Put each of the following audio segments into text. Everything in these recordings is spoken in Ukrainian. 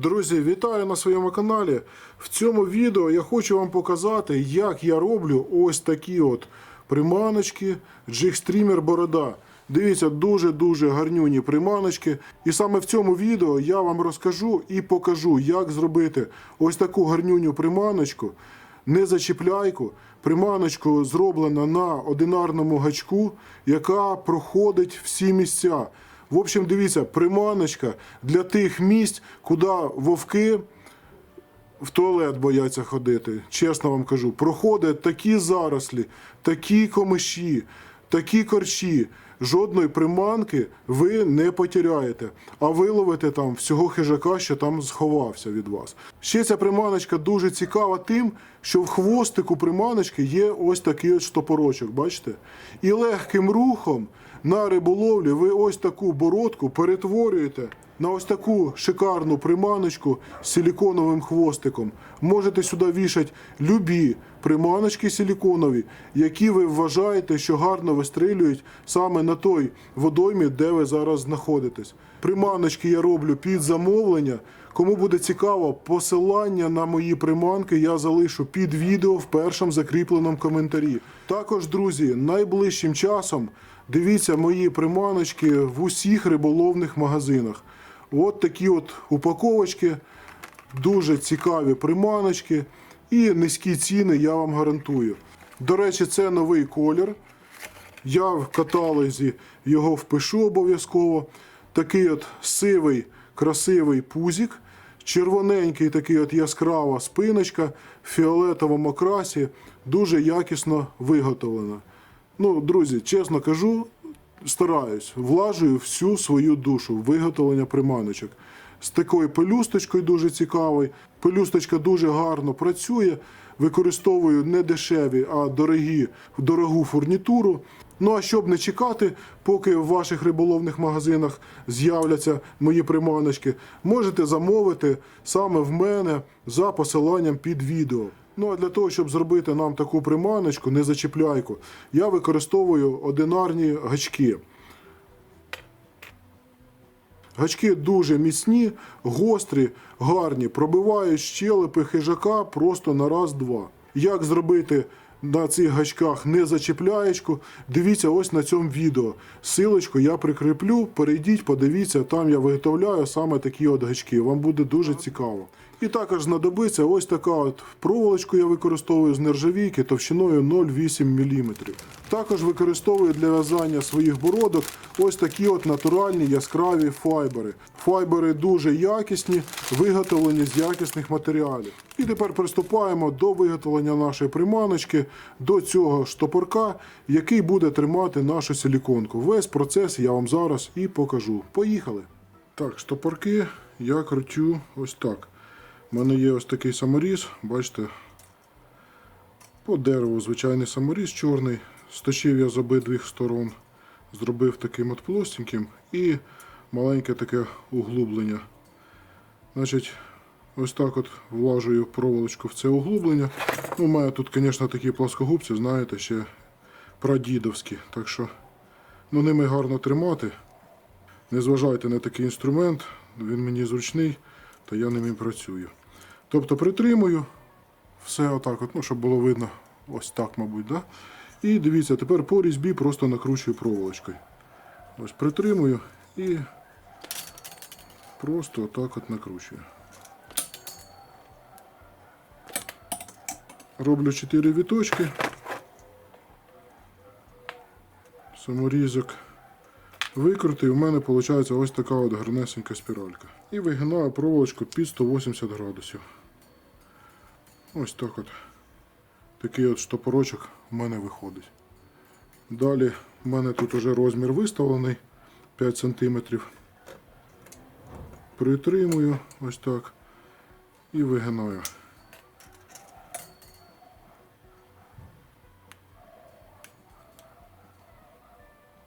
Друзі, вітаю на своєму каналі. В цьому відео я хочу вам показати, як я роблю ось такі от приманочки Jigstreamer Борода. Дивіться, дуже-дуже гарнюні приманочки. І саме в цьому відео я вам розкажу і покажу, як зробити ось таку гарнюню приманочку, не зачіпляйку. Приманочку зроблена на одинарному гачку, яка проходить всі місця. В общем, дивіться, приманочка для тих місць, куди вовки в туалет бояться ходити. Чесно вам кажу, проходять такі зарослі, такі комиші, такі корчі. Жодної приманки ви не потеряєте, а виловите там всього хижака, що там сховався від вас. Ще ця приманочка дуже цікава тим, що в хвостику приманочки є ось такий от штопорочок, бачите? І легким рухом на риболовлі ви ось таку бородку перетворюєте на ось таку шикарну приманочку з силіконовим хвостиком. Можете сюди вішати любі приманочки силіконові, які ви вважаєте, що гарно вистрілюють саме на той водоймі, де ви зараз знаходитесь. Приманочки я роблю під замовлення. Кому буде цікаво, посилання на мої приманки я залишу під відео в першому закріпленому коментарі. Також, друзі, найближчим часом дивіться мої приманочки в усіх риболовних магазинах. От такі от упаковочки, дуже цікаві приманочки і низькі ціни, я вам гарантую. До речі, це новий колір. Я в каталозі його впишу обов'язково. Такий от сивий, красивий пузик, червоненький такий от яскрава спиночка в фіолетовому окрасі, дуже якісно виготовлена. Ну, друзі, чесно кажу, стараюсь, влажую всю свою душу в виготовлення приманочок. З такою пелюсточкою дуже цікавий. Пелюсточка дуже гарно працює. Використовую не дешеві, а дорогі, дорогу фурнітуру. Ну а щоб не чекати, поки в ваших риболовних магазинах з'являться мої приманочки, можете замовити саме в мене за посиланням під відео. Ну а для того, щоб зробити нам таку приманочку, не зачіпляйку, я використовую одинарні гачки. Гачки дуже міцні, гострі, гарні, пробивають щелепи хижака просто на раз-два. Як зробити на цих гачках не зачіпляєчку, дивіться ось на цьому відео. Силочку я прикріплю, перейдіть, подивіться, там я виготовляю саме такі от гачки. Вам буде дуже цікаво. І також знадобиться ось така от проволочку я використовую з нержавійки товщиною 0,8 мм. Також використовую для в'язання своїх бородок ось такі от натуральні яскраві файбери. Файбери дуже якісні, виготовлені з якісних матеріалів. І тепер приступаємо до виготовлення нашої приманочки, до цього штопорка, який буде тримати нашу силіконку. Весь процес я вам зараз і покажу. Поїхали! Так, штопорки я крутю ось так. У мене є ось такий саморіз, бачите, по дереву звичайний саморіз чорний. Сточив я з обидвих сторон, зробив таким от плостеньким і маленьке таке углублення. Значить, ось так от влажую проволочку в це углублення. Ну, у мене тут, звісно, такі плоскогубці, знаєте, ще прадідовські. Так що ну, ними гарно тримати. Не зважайте на такий інструмент, він мені зручний, та я ним і працюю. Тобто притримую все отак, от, ну, щоб було видно, ось так, мабуть. Да? І дивіться, тепер по різьбі просто накручую проволочкою. Ось притримую і просто отак от накручую. Роблю 4 віточки. Саморізок викрутив, у мене виходить ось така от гарнесенька спіралька. І вигинаю проволочку під 180 градусів. Ось так от. Такий от штопорочок у мене виходить. Далі в мене тут вже розмір виставлений 5 см. Притримую ось так і вигинаю.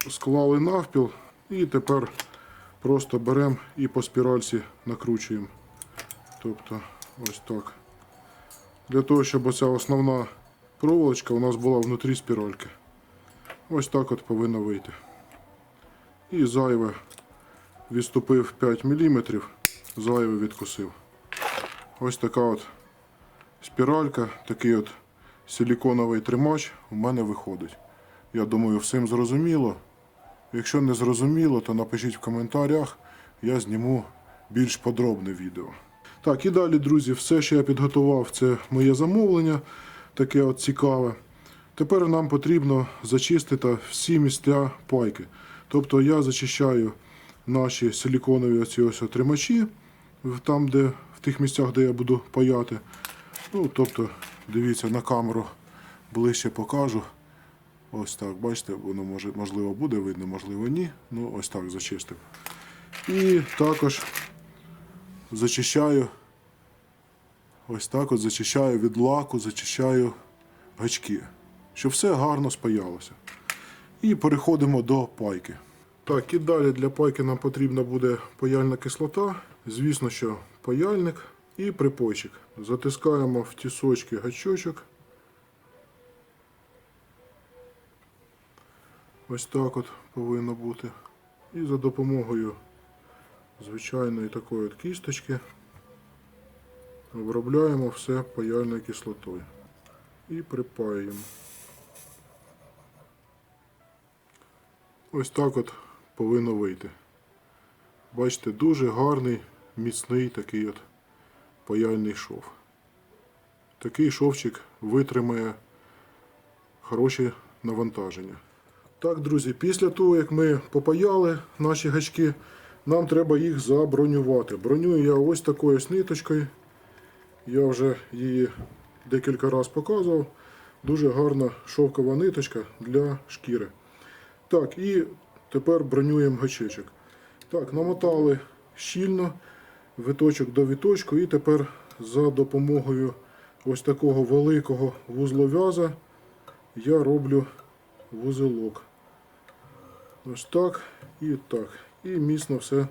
Склали навпіл і тепер просто беремо і по спіральці накручуємо. Тобто ось так. Для того, щоб оця основна проволочка у нас була внутрі спіральки. Ось так от повинно вийти. І зайве відступив 5 мм зайве відкусив. Ось така от спіралька, такий от силіконовий тримач у мене виходить. Я думаю, всім зрозуміло. Якщо не зрозуміло, то напишіть в коментарях, я зніму більш подробне відео. Так, і далі, друзі, все, що я підготував, це моє замовлення, таке от цікаве. Тепер нам потрібно зачистити всі місця пайки. Тобто я зачищаю наші силіконові оці ось тримачі, в- там, де, в тих місцях, де я буду паяти. Ну, тобто, дивіться, на камеру ближче покажу. Ось так, бачите, воно може, можливо буде видно, можливо ні. Ну, ось так зачистив. І також зачищаю. Ось так от зачищаю від лаку, зачищаю гачки, щоб все гарно спаялося. І переходимо до пайки. Так, і далі для пайки нам потрібна буде паяльна кислота. Звісно, що паяльник і припойчик. Затискаємо в тісочки гачочок. Ось так от повинно бути. І за допомогою звичайної такої от кісточки обробляємо все паяльною кислотою. І припаюємо. Ось так от повинно вийти. Бачите, дуже гарний, міцний такий от паяльний шов. Такий шовчик витримає хороші навантаження. Так, друзі, після того, як ми попаяли наші гачки, нам треба їх забронювати. Бронюю я ось такою ниточкою. Я вже її декілька разів показував. Дуже гарна шовкова ниточка для шкіри. Так, і тепер бронюємо гачечок. Так, намотали щільно виточок до віточку, і тепер за допомогою ось такого великого вузлов'яза я роблю вузелок. Ось так і так. І міцно все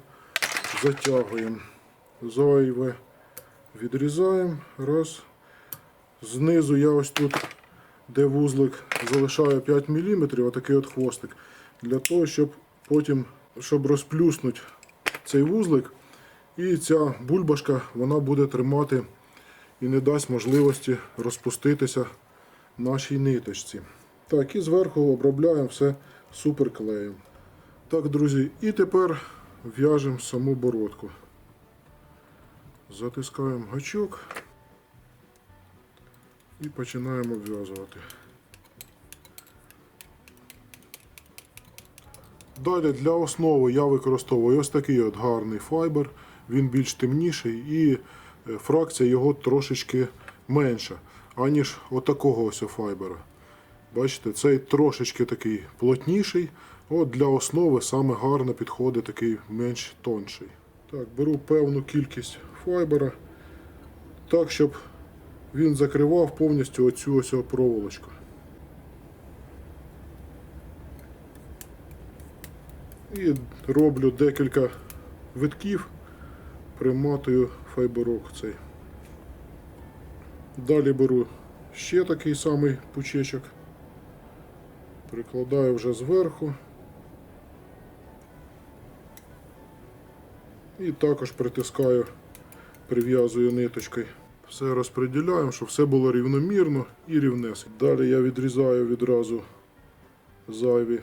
затягуємо. Зайве відрізаємо. Раз. Знизу я ось тут, де вузлик, залишаю 5 мм, отакий от хвостик. Для того, щоб потім, щоб розплюснути цей вузлик, і ця бульбашка вона буде тримати і не дасть можливості розпуститися нашій ниточці. Так, і зверху обробляємо все суперклеєм. Так, друзі, і тепер в'яжемо саму бородку. Затискаємо гачок і починаємо обв'язувати. Далі для основи я використовую ось такий от гарний файбер. Він більш темніший і е, фракція його трошечки менша, аніж отакого ось файбера. Бачите, цей трошечки такий плотніший. От для основи саме гарно підходить такий менш тонший. Так, беру певну кількість файбера, так, щоб він закривав повністю оцю ось проволочку. І роблю декілька витків, приматую файберок цей. Далі беру ще такий самий пучечок, прикладаю вже зверху. І також притискаю, прив'язую ниточкою. Все розподіляємо, щоб все було рівномірно і рівнесенько. Далі я відрізаю відразу зайві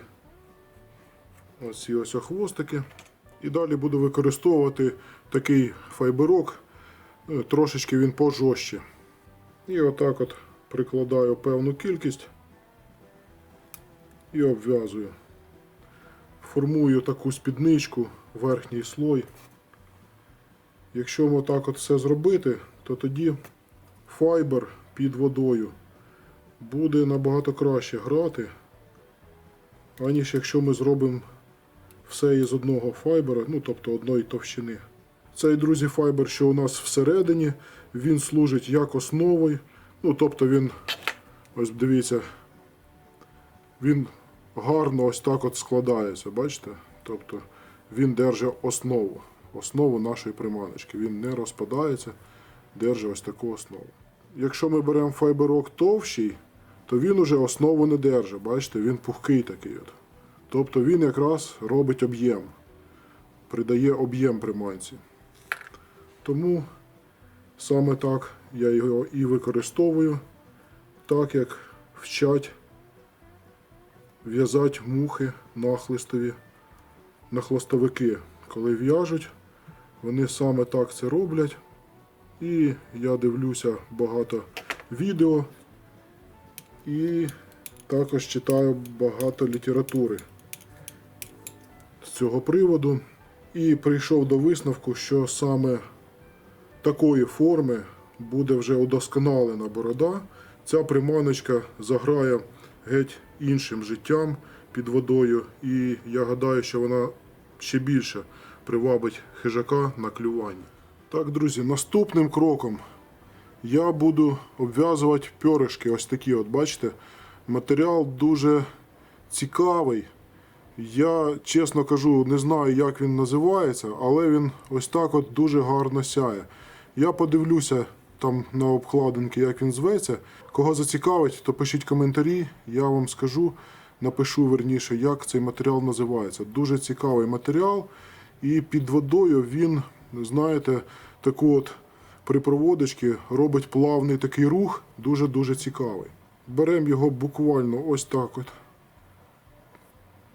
оці ось хвостики. І далі буду використовувати такий файберок, е, трошечки він пожорстче. І отак от прикладаю певну кількість і обв'язую. Формую таку спідничку, верхній слой. Якщо ми отак от все зробити, то тоді файбер під водою буде набагато краще грати, аніж якщо ми зробимо все із одного файбера, ну тобто одної товщини. Цей, друзі, файбер, що у нас всередині, він служить як основою. Ну, тобто він, ось дивіться, він гарно ось так от складається, бачите? Тобто він держить основу, основу нашої приманочки. Він не розпадається, держить ось таку основу. Якщо ми беремо файберок товщий, то він уже основу не держить, бачите, він пухкий такий. от. Тобто він якраз робить об'єм, придає об'єм приманці. Тому саме так я його і використовую, так як вчать в'язати мухи нахлистові, нахлостовики. Коли в'яжуть, вони саме так це роблять. І я дивлюся багато відео і також читаю багато літератури з цього приводу. І прийшов до висновку, що саме такої форми буде вже удосконалена борода. Ця приманочка заграє геть іншим життям під водою, і я гадаю, що вона ще більше привабить хижака на клювання. Так, друзі, наступним кроком я буду обв'язувати пьоришки. Ось такі, от бачите. Матеріал дуже цікавий. Я, чесно кажу, не знаю, як він називається, але він ось так от дуже гарно сяє. Я подивлюся там на обкладинки, як він зветься. Кого зацікавить, то пишіть коментарі, я вам скажу, напишу верніше, як цей матеріал називається. Дуже цікавий матеріал. І під водою він, знаєте, таку от при проводочці робить плавний такий рух, дуже-дуже цікавий. Беремо його буквально ось так от.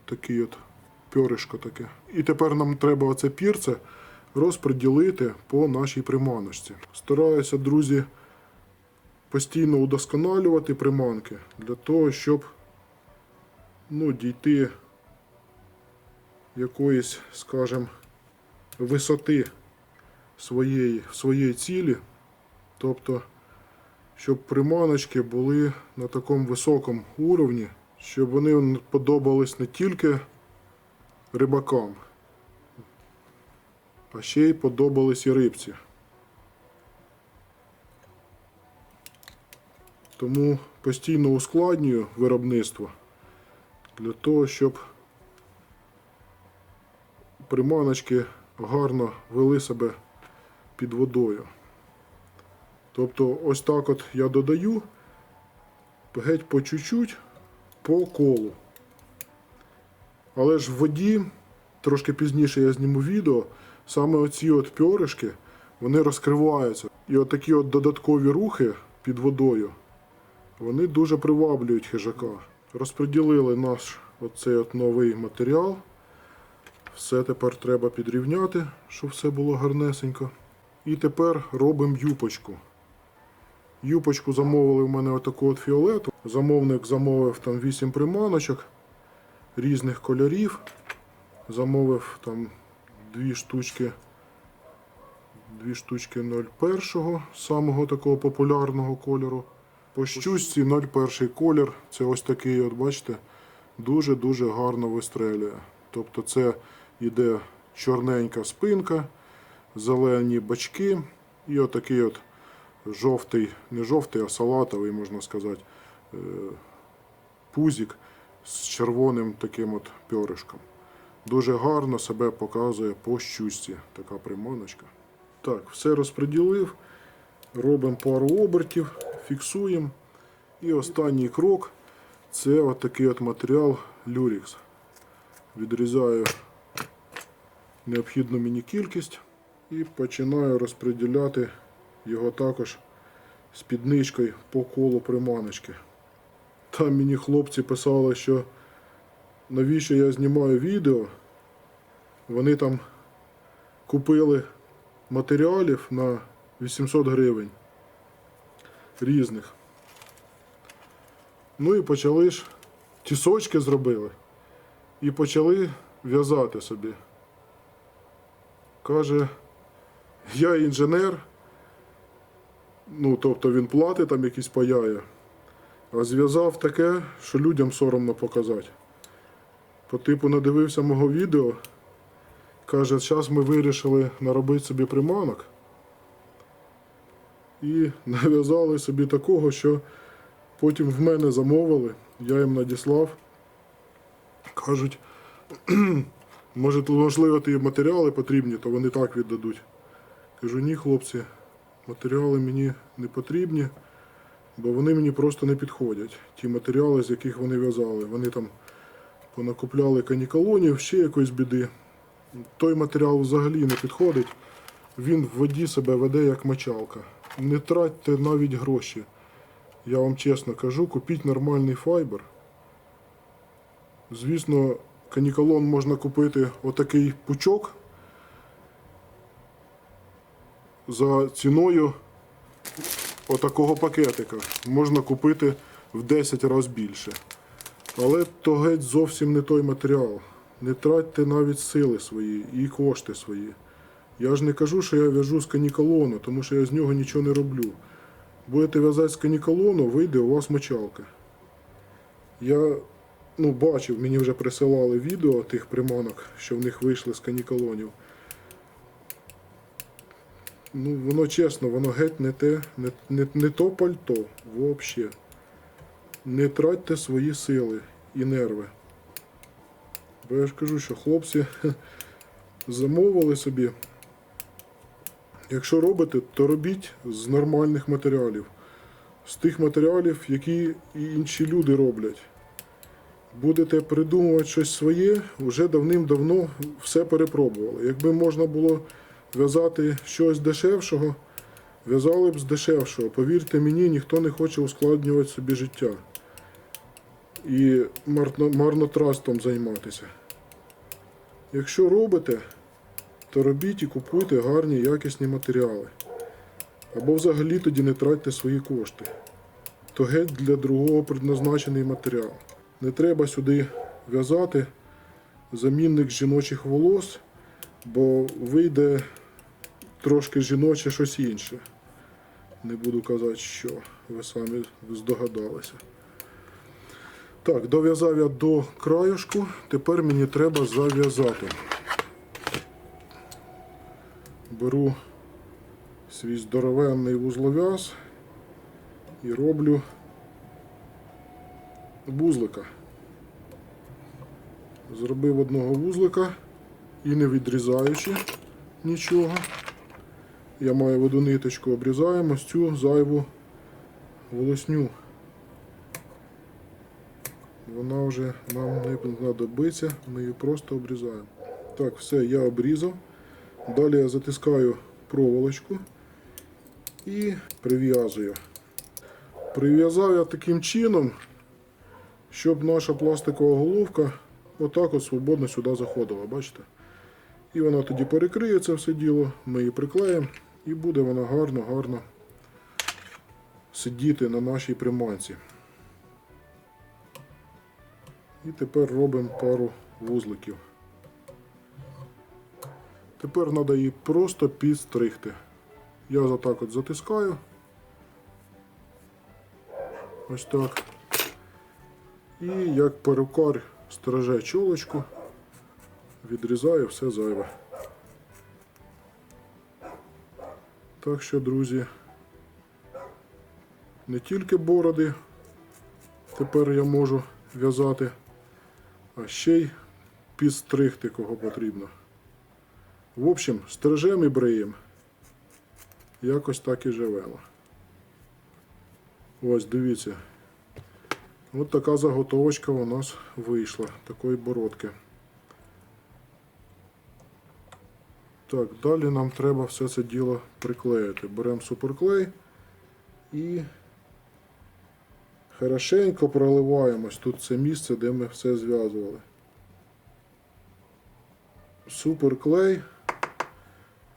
Такий от пьоришко таке. І тепер нам треба оце пірце розподілити по нашій приманочці. Стараюся, друзі, постійно удосконалювати приманки для того, щоб ну, дійти якоїсь, скажімо, висоти своєї, своєї цілі. Тобто, щоб приманочки були на такому високому уровні, щоб вони подобались не тільки рибакам, а ще й подобались і рибці. Тому постійно ускладнюю виробництво для того, щоб приманочки гарно вели себе під водою. Тобто ось так от я додаю геть по чуть-чуть по колу. Але ж в воді, трошки пізніше я зніму відео, саме оці от пьоришки, вони розкриваються. І от такі от додаткові рухи під водою, вони дуже приваблюють хижака. Розподілили наш оцей от новий матеріал. Все тепер треба підрівняти, щоб все було гарнесенько. І тепер робимо юпочку. Юпочку замовили в мене отаку от фіолету. Замовник замовив там 8 приманочок різних кольорів. Замовив там дві штучки. Дві штучки 01, самого такого популярного кольору. По щучці 01 колір. Це ось такий, от бачите, дуже-дуже гарно вистрелює. Тобто це йде чорненька спинка, зелені бачки і отакий от жовтий, не жовтий, а салатовий, можна сказати, е, пузик з червоним таким от пьоришком. Дуже гарно себе показує по щучці така приманочка. Так, все розподілив. Робимо пару обертів, фіксуємо. І останній крок це от от матеріал Люрікс. Відрізаю необхідну мені кількість і починаю розподіляти його також спідничкою по колу приманочки. Там мені хлопці писали, що навіщо я знімаю відео. Вони там купили матеріалів на 800 гривень різних. Ну і почали ж тісочки зробили і почали в'язати собі. Каже, я інженер, ну тобто він платить там якісь паяє, а зв'язав таке, що людям соромно показати. По типу надивився мого відео, каже, зараз ми вирішили наробити собі приманок і нав'язали собі такого, що потім в мене замовили, я їм надіслав. Кажуть, може, можливо, ті матеріали потрібні, то вони так віддадуть. Кажу, ні, хлопці, матеріали мені не потрібні, бо вони мені просто не підходять. Ті матеріали, з яких вони в'язали. Вони там понакупляли каніколонів, ще якоїсь біди. Той матеріал взагалі не підходить. він в воді себе веде як мочалка. Не тратьте навіть гроші. Я вам чесно кажу, купіть нормальний файбер. Звісно, канікалон можна купити отакий пучок за ціною отакого пакетика. Можна купити в 10 разів більше. Але то геть зовсім не той матеріал. Не тратьте навіть сили свої і кошти свої. Я ж не кажу, що я в'яжу з канікалону, тому що я з нього нічого не роблю. Будете в'язати з канікалону, вийде у вас мочалка. Я ну, бачив, мені вже присилали відео тих приманок, що в них вийшли з канікалонів. Ну, воно чесно, воно геть не те, не, не, не то пальто, взагалі. Не тратьте свої сили і нерви. Бо я ж кажу, що хлопці замовили собі. Якщо робите, то робіть з нормальних матеріалів. З тих матеріалів, які і інші люди роблять. Будете придумувати щось своє, вже давним-давно все перепробували. Якби можна було в'язати щось дешевшого, в'язали б з дешевшого. Повірте мені, ніхто не хоче ускладнювати собі життя і марнотрастом займатися. Якщо робите, то робіть і купуйте гарні якісні матеріали. Або взагалі тоді не тратьте свої кошти. То геть для другого предназначений матеріал. Не треба сюди в'язати замінник жіночих волос, бо вийде трошки жіноче щось інше. Не буду казати, що ви самі здогадалися. Так, дов'язав я до краюшку, тепер мені треба зав'язати. Беру свій здоровенний вузлов'яз і роблю вузлика. Зробив одного вузлика і не відрізаючи нічого. Я маю воду ниточку, обрізаємо ось цю зайву волосню. Вона вже нам не знадобиться, ми її просто обрізаємо. Так, все, я обрізав. Далі я затискаю проволочку і прив'язую. Прив'язав я таким чином, щоб наша пластикова головка отак от свободно сюди заходила, бачите? І вона тоді перекриє це все діло, ми її приклеїмо і буде вона гарно-гарно сидіти на нашій приманці. І тепер робимо пару вузликів. Тепер треба її просто підстригти. Я отак от затискаю. Ось так. І як перукар стриже чолочку, відрізаю все зайве. Так що, друзі, не тільки бороди тепер я можу в'язати, а ще й підстригти кого потрібно. В общем, стрижем і бриєм. Якось так і живемо. Ось дивіться. Ось така заготовочка у нас вийшла, такої бородки. Так, далі нам треба все це діло приклеїти. Беремо суперклей і хорошенько проливаємось. Тут це місце, де ми все зв'язували. Суперклей,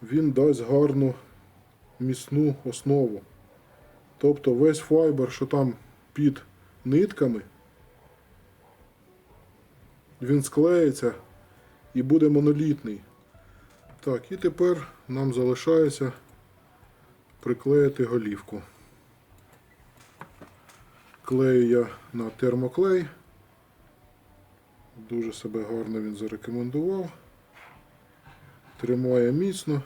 він дасть гарну міцну основу. Тобто весь файбер, що там під нитками, він склеїться і буде монолітний. Так, і тепер нам залишається приклеїти голівку. Клею я на термоклей. Дуже себе гарно він зарекомендував. Тримає міцно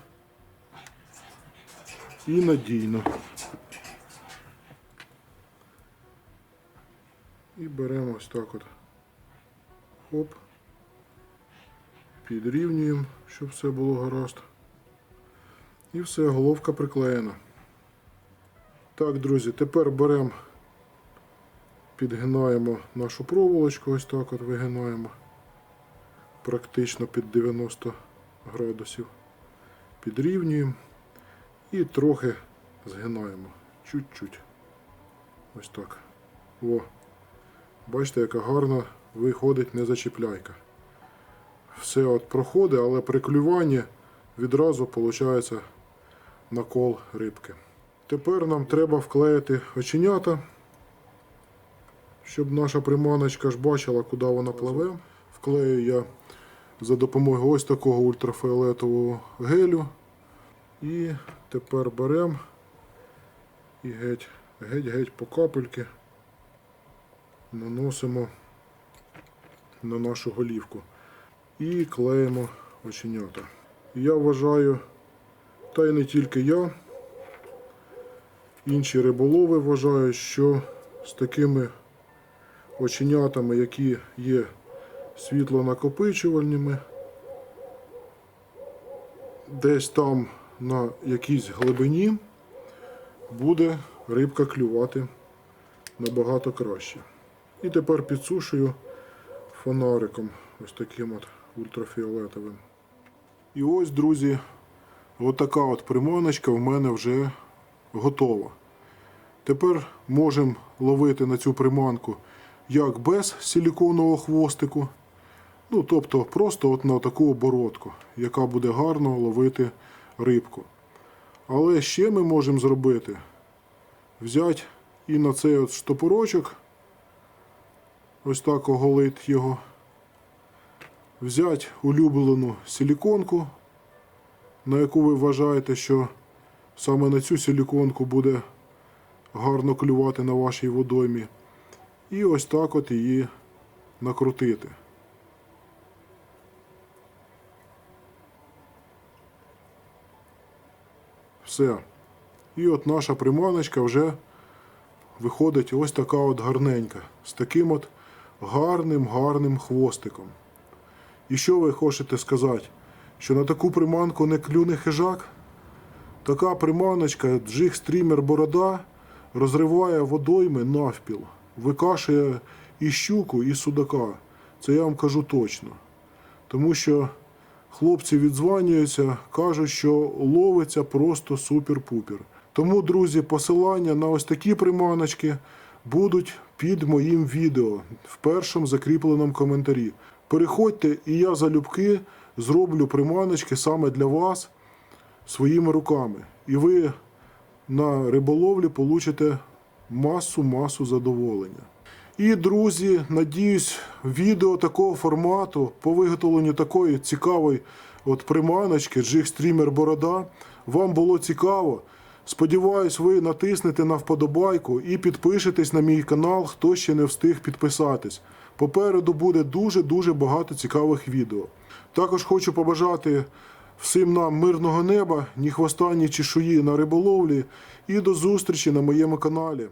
і надійно. І беремо ось так от. Хоп. Підрівнюємо, щоб все було гаразд. І все, головка приклеєна. Так, друзі, тепер беремо, підгинаємо нашу проволочку, ось так от вигинаємо практично під 90 градусів. підрівнюємо і трохи згинаємо. Чуть-чуть. Ось так. О. Бачите, яка гарна виходить незачіпляйка. Все от проходить, але при клюванні відразу виходить накол рибки. Тепер нам треба вклеїти оченята, щоб наша приманочка ж бачила, куди вона пливе. Вклею я за допомогою ось такого ультрафіолетового гелю. І тепер беремо і геть, геть-геть по капельки наносимо на нашу голівку і клеїмо оченята. Я вважаю, та й не тільки я, інші риболови вважають, що з такими оченятами, які є світлонакопичувальними, десь там на якійсь глибині буде рибка клювати набагато краще. І тепер підсушую фонариком, ось таким от ультрафіолетовим. І ось, друзі, от така от приманочка в мене вже готова. Тепер можемо ловити на цю приманку як без силіконового хвостику, ну тобто просто от на таку оборотку, яка буде гарно ловити рибку. Але ще ми можемо зробити взяти і на цей от штопорочок, ось так оголити його, взяти улюблену силіконку, на яку ви вважаєте, що саме на цю силіконку буде гарно клювати на вашій водоймі. І ось так от її накрутити. Все. І от наша приманочка вже виходить ось така от гарненька. З таким от гарним гарним хвостиком. І що ви хочете сказати? Що на таку приманку не клюне хижак? Така приманочка, джиг стрімер борода, розриває водойми навпіл, викашує і щуку, і судака. Це я вам кажу точно. Тому що хлопці відзванюються, кажуть, що ловиться просто супер-пупер. Тому, друзі, посилання на ось такі приманочки будуть під моїм відео в першому закріпленому коментарі. Переходьте, і я залюбки зроблю приманочки саме для вас своїми руками. І ви на риболовлі получите масу-масу задоволення. І, друзі, надіюсь, відео такого формату по виготовленню такої цікавої от приманочки Streamer Борода вам було цікаво. Сподіваюсь, ви натиснете на вподобайку і підпишетесь на мій канал, хто ще не встиг підписатись. Попереду буде дуже-дуже багато цікавих відео. Також хочу побажати всім нам мирного неба, ні хвоста, ні чешуї на риболовлі. І до зустрічі на моєму каналі.